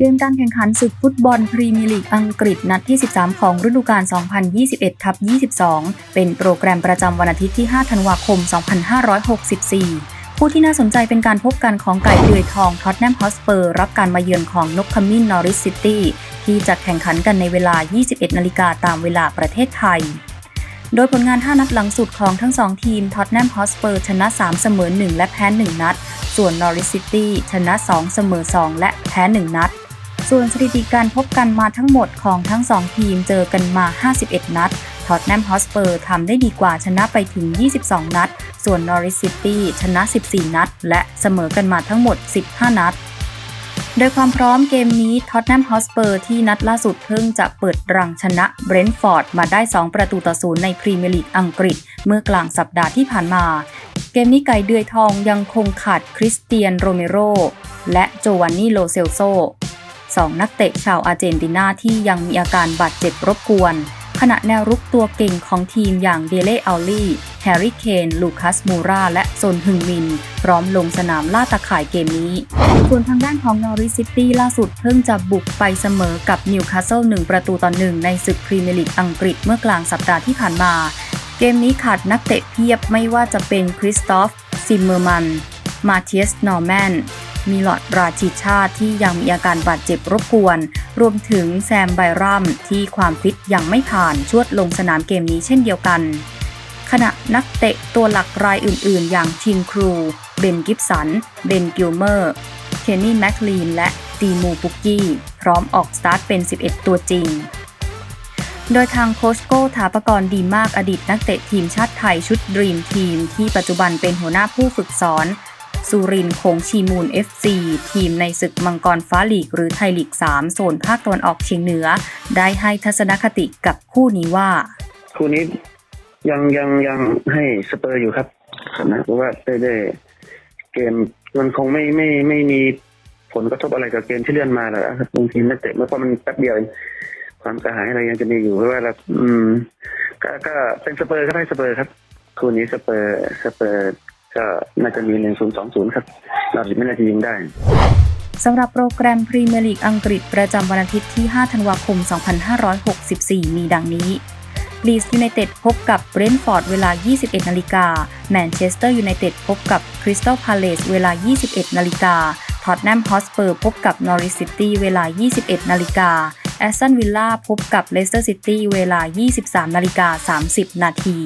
เกมการแข่งขันศึกฟุตบอลพรีเมียร์ลีกอังกฤษนัดที่ 13 ของฤดูกาล 2021ทับ22 เป็นโปรแกรมประจำวันอาทิตย์ที่ 5 ธันวาคม 2564 ผู้ที่น่าสนใจเป็นการพบกันของไก่เดือยทองท็อตแนมฮอสเปอร์รับการมาเยือนของนกขมิ้นนอริสซิตี้ที่จะแข่งขันกันในเวลา 21 นาฬิกาตามเวลาประเทศไทย โดยผลงาน 5 นัดหลังสุดของทั้ง 2 ทีมท็อตแนมฮอสเปอร์ชนะ 3 เสมอ 1 และแพ้ 1 นัด ส่วนนอริสซิตี้ชนะ 2 เสมอ 2 และแพ้ 1 นัด ส่วนสถิติการพบกันมาทั้งหมดของทั้ง 2 ทีมเจอกันมา 51 นัด ท็อตแนมฮอสเปอร์ทำได้ดีกว่าชนะไปถึง 22 นัด ส่วนนอริสซิตี้ชนะ 14 นัด และเสมอกันมาทั้งหมด 15 นัดโดยความพร้อมเกมนี้ท็อตแนมฮอสเปอร์ที่นัดล่าสุดเพิ่งจะเปิดรังชนะเบรนท์ฟอร์ดมาได้ 2 ประตูต่อศูนย์ในพรีเมียร์ลีกอังกฤษ เมื่อกลางสัปดาห์ที่ผ่านมา เกมนี้ไก่เดือยทองยังคงขาดคริสเตียนโรเมโรและโจวานนี่โลเซลโซ สองนักเตะชาวอาร์เจนตินาที่ยังมีอาการบาดเจ็บรบกวน ขณะแนวรุกตัวเก่งของทีมอย่างเดเล่อัลลี่แฮร์รี่เคน ลูคัส มูราและโซนฮึงมิน พร้อมลงสนามล่าตะข่ายเกมนี้ ส่วนทางด้านของนอริสซิตี้ล่าสุดเพิ่งจะบุกไปเสมอกับนิวคาสเซิล1ประตูต่อหนึ่งในศึกพรีเมียร์ลีกอังกฤษเมื่อกลางสัปดาห์ที่ผ่านมา เกมนี้ขาดนักเตะเพียบไม่ว่าจะเป็นคริสตอฟซิมเมอร์มัน มาเทียส นอร์แมน มีลอดราชิชาติที่ยังมีอาการบาดเจ็บรบกวน รวมถึงแซมไบรัมที่ความฟิตยังไม่ผ่านชวดลงสนามเกมนี้เช่นเดียวกัน ขณะนักเตะตัวหลักรายอื่นๆ อย่างทิมครู เบนกิฟสัน เบนกิลเมอร์ เคนนี่แมคลีน และตีมูปุกกี้ พร้อมออกสตาร์ทเป็น 11 ตัวจริงโดยทางโคชโก้ถาปกรณ์ดีมากอดีตนักเตะทีมชาติไทยชุดดรีมทีมที่ปัจจุบันเป็นหัวหน้าผู้ฝึกสอน สุรินคงชีมูล FC ทีมในศึกมังกรฟ้าลีก หรือไทยลีก 3 โซนภาคตะวันออกเฉียงเหนือ ได้ให้ทัศนคติกับคู่นี้ว่า คู่นี้ยังยังยังให้สเปอร์อยู่ครับนะเพราะว่าได้ได้เกมมันคงไม่ไม่ไม่มีผลกระทบอะไรกับเกมที่เลื่อนมาหรอกครับบางทีนักเตะเมื่อพราะมันแป๊บเดียวความกระหายอะไรยังจะมีอยู่เพราะว่าเราอืมก็ก็เป็นสเปอร์ก็ให้สเปอร์ครับคู่นี้สเปอร์สเปอร์ ก็น่าจะมีหนึ่งศูนย์สองศูนย์ครับเราไม่น่าจะยิงได้สำหรับโปรแกรมพรีเมียร์ลีกอังกฤษประจำวันอาทิตย์ที่ 5 ธันวาคม 2564 มีดังนี้ลีสยูไนเต็ดพบกับเบรนท์ฟอร์ดเวลา 21 นาฬิกา แมนเชสเตอร์ยูไนเต็ดพบกับคริสตัลพาเลสเวลา 21 นาฬิกาท็อตแนมฮอสเปอร์พบกับนอริสซิตี้เวลา 21 นาฬิกา แอสตันวิลล่าพบกับเลสเตอร์ซิตี้เวลา 23 นาฬิกา 30 นาที